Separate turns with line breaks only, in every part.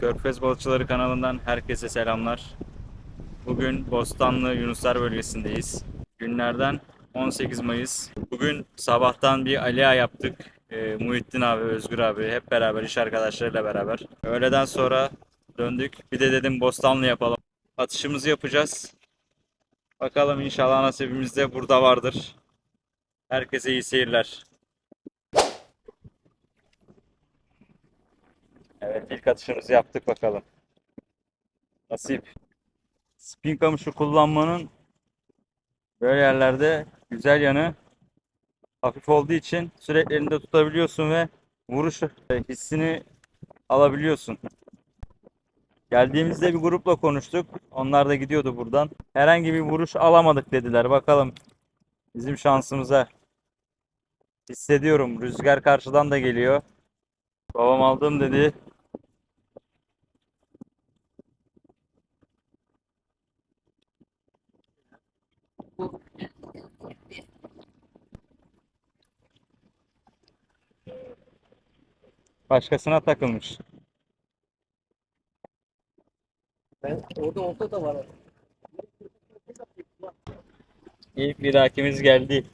Körfez Balıkçıları kanalından herkese selamlar. Bugün Bostanlı Yunuslar bölgesindeyiz. Günlerden 18 Mayıs. Bugün sabahtan bir aliya yaptık. Ee, Muhittin abi, Özgür abi hep beraber iş arkadaşlarıyla beraber. Öğleden sonra döndük. Bir de dedim Bostanlı yapalım. Atışımızı yapacağız. Bakalım inşallah nasibimiz de burada vardır. Herkese iyi seyirler. Evet ilk atışımızı yaptık bakalım. Nasip. Spin kamışı kullanmanın böyle yerlerde güzel yanı hafif olduğu için sürekli elinde tutabiliyorsun ve vuruş hissini alabiliyorsun. Geldiğimizde bir grupla konuştuk. Onlar da gidiyordu buradan. Herhangi bir vuruş alamadık dediler. Bakalım bizim şansımıza. Hissediyorum. Rüzgar karşıdan da geliyor. Babam aldım dedi. Başkasına takılmış.
Ben orada olta da var.
İlk bir hakimiz geldi.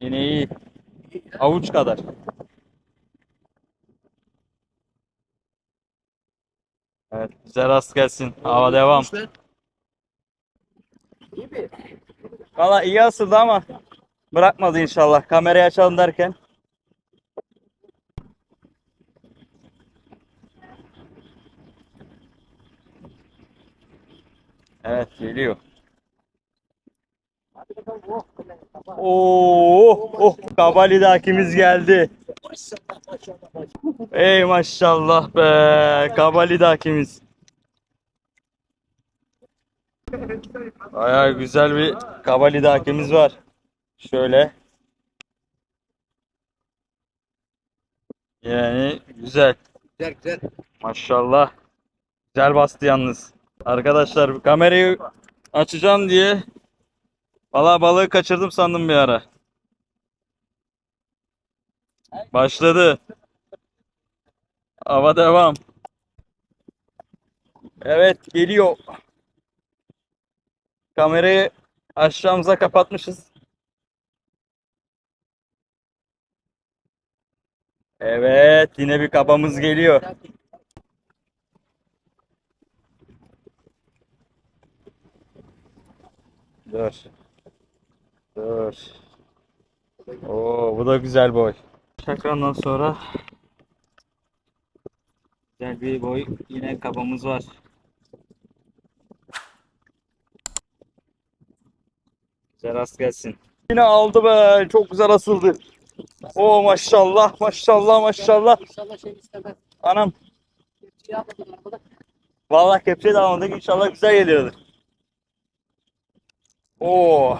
Yine iyi. Avuç kadar. Evet, bize rast gelsin. Hava devam.
İyi mi?
Valla iyi asıldı ama bırakmadı inşallah. Kamerayı açalım derken. Evet geliyor. Oo, oh, Kabali hakimiz geldi. Ey maşallah be. Kabali hakimiz. Bayağı güzel bir Kabali hakimiz var. Şöyle. Yani güzel.
Güzel güzel.
Maşallah. Güzel bastı yalnız. Arkadaşlar kamerayı açacağım diye valla balığı kaçırdım sandım bir ara. Başladı. Hava devam. Evet geliyor. Kamerayı aşağımıza kapatmışız. Evet yine bir kabamız geliyor. Dur. Dur. Oo, bu da güzel boy. Şakrandan sonra güzel bir boy yine kabımız var. Güzel rast gelsin. Yine aldı be. Çok güzel asıldı. Oo maşallah maşallah maşallah.
İnşallah şey istemez.
Anam. Vallahi kepçe de almadık. İnşallah güzel geliyordur. Oo.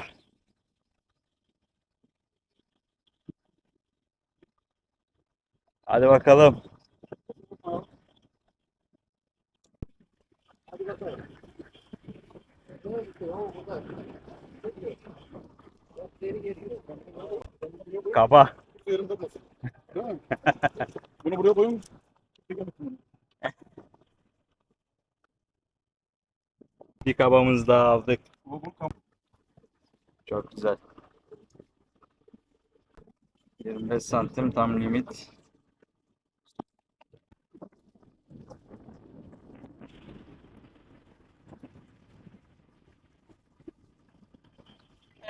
Hadi bakalım.
Hadi bakalım. O geri geliyor.
Kaba.
Yerinde dursun. Değil mi? Bunu buraya koyun.
Bir kabamız daha aldık. Çok güzel. 25 santim tam limit.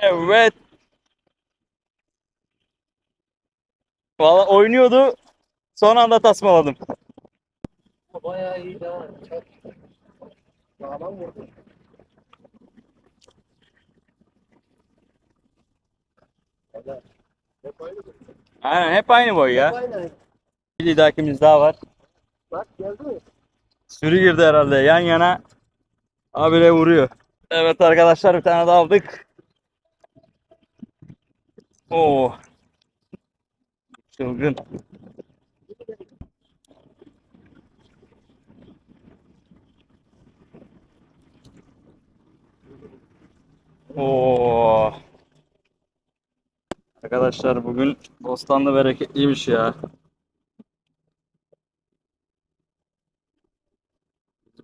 Evet. Valla oynuyordu. Son anda tasmaladım.
Bayağı iyi daha. Çok. Sağlam vurdu. Hep aynı.
Aynen hep aynı boy
Hep
ya.
aynı.
Bir lidakimiz daha var.
Bak geldi mi?
Sürü girdi herhalde yan yana. Abire vuruyor. Evet arkadaşlar bir tane daha aldık. Oo. Çılgın. Oo. Arkadaşlar bugün bostanlı bereketliymiş ya.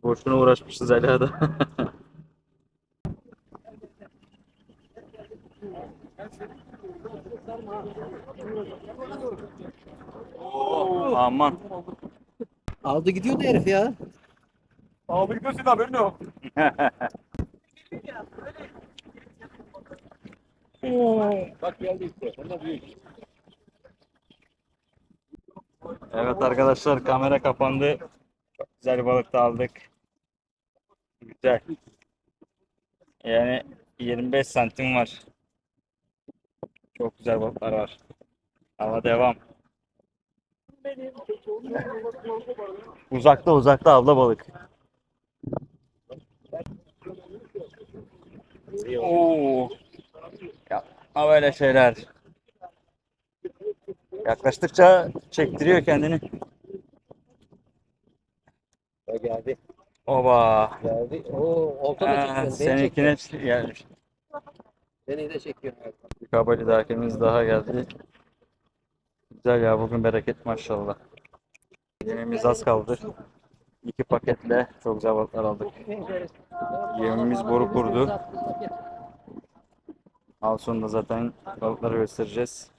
Boşuna uğraşmışız hala da. aman.
Aldı gidiyordu herif ya.
Abi gidiyorsun haberin yok. Bak geldi işte. De büyük.
Evet arkadaşlar kamera kapandı. Çok güzel balık da aldık. Güzel. Yani 25 santim var. Çok güzel balıklar var. Hava devam. Uzakta uzakta abla balık. Oo. Yapma böyle şeyler. Yaklaştıkça çektiriyor kendini.
O geldi.
Oba.
Geldi. Oo, olta da çekiyor.
Seninkine
çekiyor.
gelmiş.
Beni de çekiyor.
Bir kabali dakimiz daha geldi. Güzel ya bugün bereket maşallah. Yemimiz az kaldı. İki paketle çok güzel balıklar aldık. Yemimiz boru kurdu. Al sonunda zaten balıkları göstereceğiz.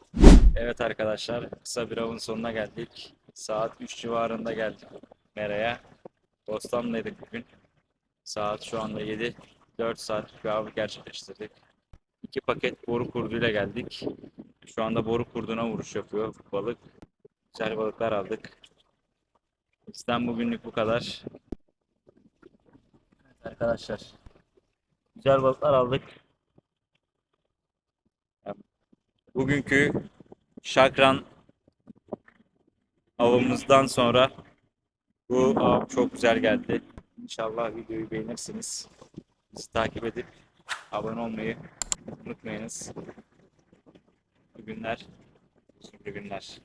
Evet arkadaşlar kısa bir avın sonuna geldik. Saat 3 civarında geldik Mera'ya. Bostan'daydık bugün. Saat şu anda 7. 4 saat bir av gerçekleştirdik. İki paket boru kurduyla geldik. Şu anda boru kurduna vuruş yapıyor balık. Güzel balıklar aldık. Bizden bugünlük bu kadar. Evet arkadaşlar. Güzel balıklar aldık. Bugünkü şakran avımızdan sonra bu av çok güzel geldi. İnşallah videoyu beğenirsiniz. Bizi takip edip abone olmayı unutmayınız. Günler. Mutlu günler.